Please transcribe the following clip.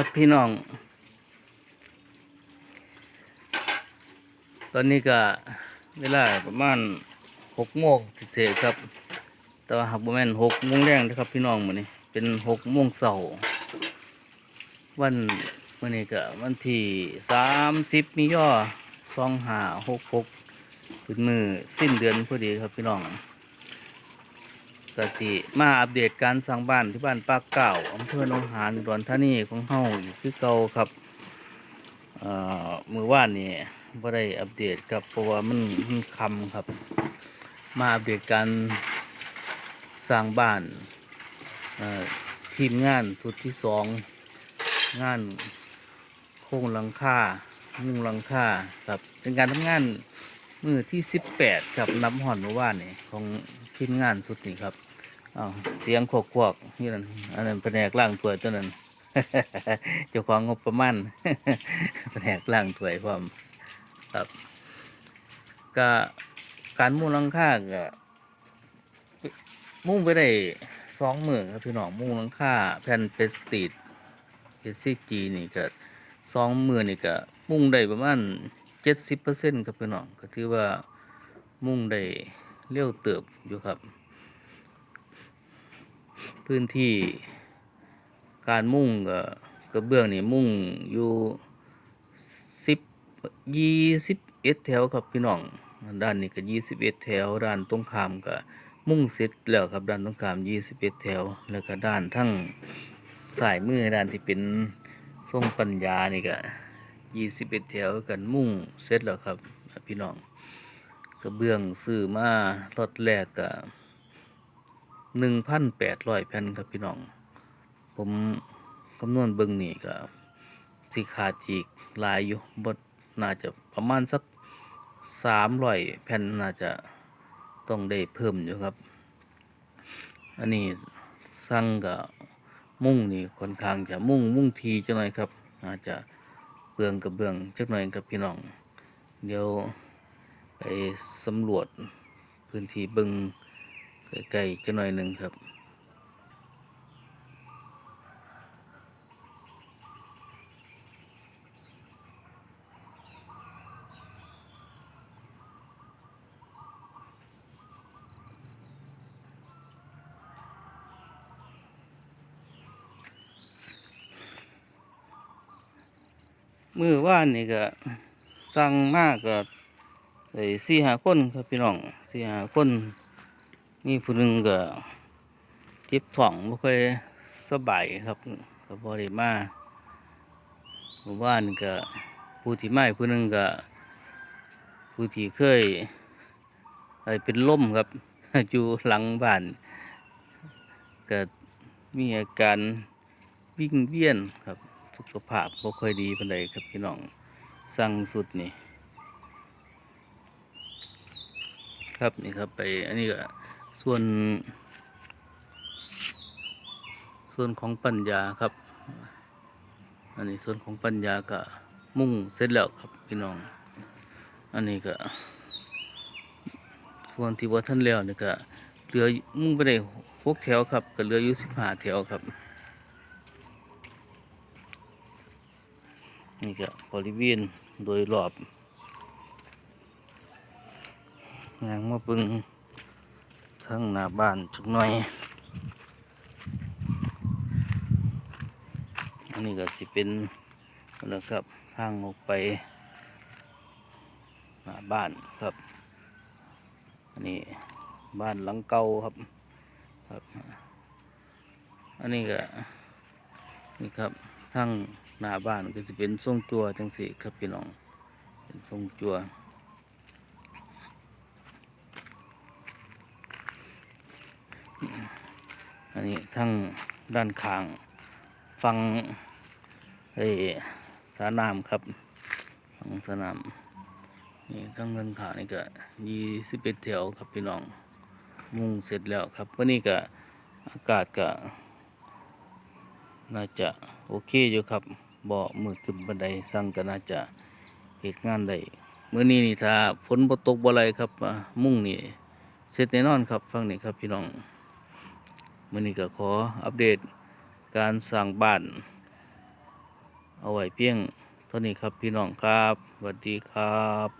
ครับพี่น้อง ตอนนี้ก็เวลาประมาณหกโมงเศษครับ แต่ว่าหากประมาณหกโมงแรงนะครับพี่น้องมื้อนี้เป็นหกโมงเสาร์วันมื้อนี้ก็วันที่สามสิบมีย่อสองหาหกหกเป็นมือสิ้นเดือนพอดีครับพี่น้อง ก็สิมาอัปเดตการสร้างบ้านที่บ้านปากเก่าอำเภอหนองหานอุดรธานีของเฮาอยู่คือเก่าครับเอ่อมือว่านนี่บ่ได้อัปเดตครับเพราะว่ามันมันคำครับ มาอัปเดตการสร้างบ้านเอ่อทีมงานสุดที่สองงานโครงหลังคามุงหลังคาครับเป็นการทำงานมือที่สิบแปดครับนับหอนเมื่อวานนี่ของทีมงานสุดนี่ครับ อ้าวเสียงขวกขวกๆนี่นั่นอันนั้นแผนกล่างถ้วยตัวนั้นเจ้าของงบประมาณแผนกล่างถ้วยพร้อมครับก็การมุ่งลังคาก็มุ่งไปได้สองหมือครับพี่น้องมุ่งลังค่าแผ่นเปสตีดเอซีจีนี่ก็สองหมือนี่ก็มุ่งได้ประมาณเจ็ดสิบเปอร์เซ็นต์ครับพี่น้องก็ถือว่ามุ่งได้เร็วเติบอยู่ครับ พื้นที่การมุ่งก็กระเบื้องนี่มุ่งอยู่สิบยี่สิบเอ็ดแถวครับพี่น้องด้านนี้ก็ยี่สิบเอ็ดแถวด้านตรงข้ามก็มุ่งเสร็จแล้วครับด้านตรงข้ามยี่สิบเอ็ดแถว แล้วก็ด้านทั้งสายมือด้านที่เป็นทรงปัญญานี่ก็ยี่สิบเอ็ดแถวกันมุ่งเสร็จแล้วครับพี่น้องกระเบื้องซื้อมารถแรกก็ หนึ่งพันแปดร้อยแผ่นครับพี่น้อง ผมคำนวณเบิ่งนี่ก็สิขาดอีกลายอยู่บดน่าจะประมาณสักสามร้อยแผ่นน่าจะต้องได้เพิ่มอยู่ครับ อันนี้สั่งกับมุ่งนี่ค่อนข้างจะมุ่งมุ่งทีจังหน่อยครับ อาจจะเปลืองกระเบืองจักหน่อยครับพี่น้อง เดี๋ยวไปสำรวจพื้นที่เบึง ใกล้ๆจะหน่อยหนึ่งครับ มือว่านนี่ก็สั่งมากก็ไอ้สี่หาคนครับพี่น้องสี่หาคน มีผู้หนึงก็เจ็บท้องไม่ค่อยสบายครับก็บริมาเมื่อวานก็ผู้ที่ไม่ผู้หนึงก็ผู้ที่เคยไอ้เป็นล่มครับอยู่หลังบ้านก็มีอาการวิ่งเวียนครับสุขภาพบ่ค่อยดีปานใดครับพี่น้องสั่งสุดนี่ครับนี่ครับไปอันนี้ก็ ส่วน ส่วนของปัญญาครับ อันนี้ส่วนของปัญญาก็มุ่งเสร็จแล้วครับพี่น้อง อันนี้ก็ ส่วนที่ว่าท่านแล้วนี่ก็เหลือมุ่งไปได้หกแถวครับก็เหลืออยู่สิบห้าแถวครับ นี่ก็บริเวณโดยรอบยางมาเบึง ทั้งหน้าบ้านจักหน่อย อันนี้ก็สิเป็นนะครับทางออกไปหน้าบ้านครับ อันนี้บ้านหลังเก่าครับครับ อันนี้ก็นี่ครับทั้งหน้าบ้านก็จะเป็นทรงจัวจังสีครับพี่น้องเป็นทรงจัว อันนี้ทั้งด้านข้างฟังไอ้สระน้ำครับฟังสน้ำนี่ทั้งด้านข้างนี่ก็ยี่สิบเอ็ดแถวครับพี่น้องมุ่งเสร็จแล้วครับวันนี้ก็อากาศก็น่าจะโอเคอยู่ครับบ่มืดขึ้นบันไดสั่งก็น่าจะเหตุงานได้เมื่อนี้นี่ถ้าฝนบ่ตกบ่อะไรครับมุ่งนี่เสร็จแน่นอนครับฟังนี่ครับพี่น้อง มื่อนี้ก็ขออัปเดตการสร้างบ้าน เอาไว้เพียงเท่านี้ครับพี่น้องครับสวัสดีครับ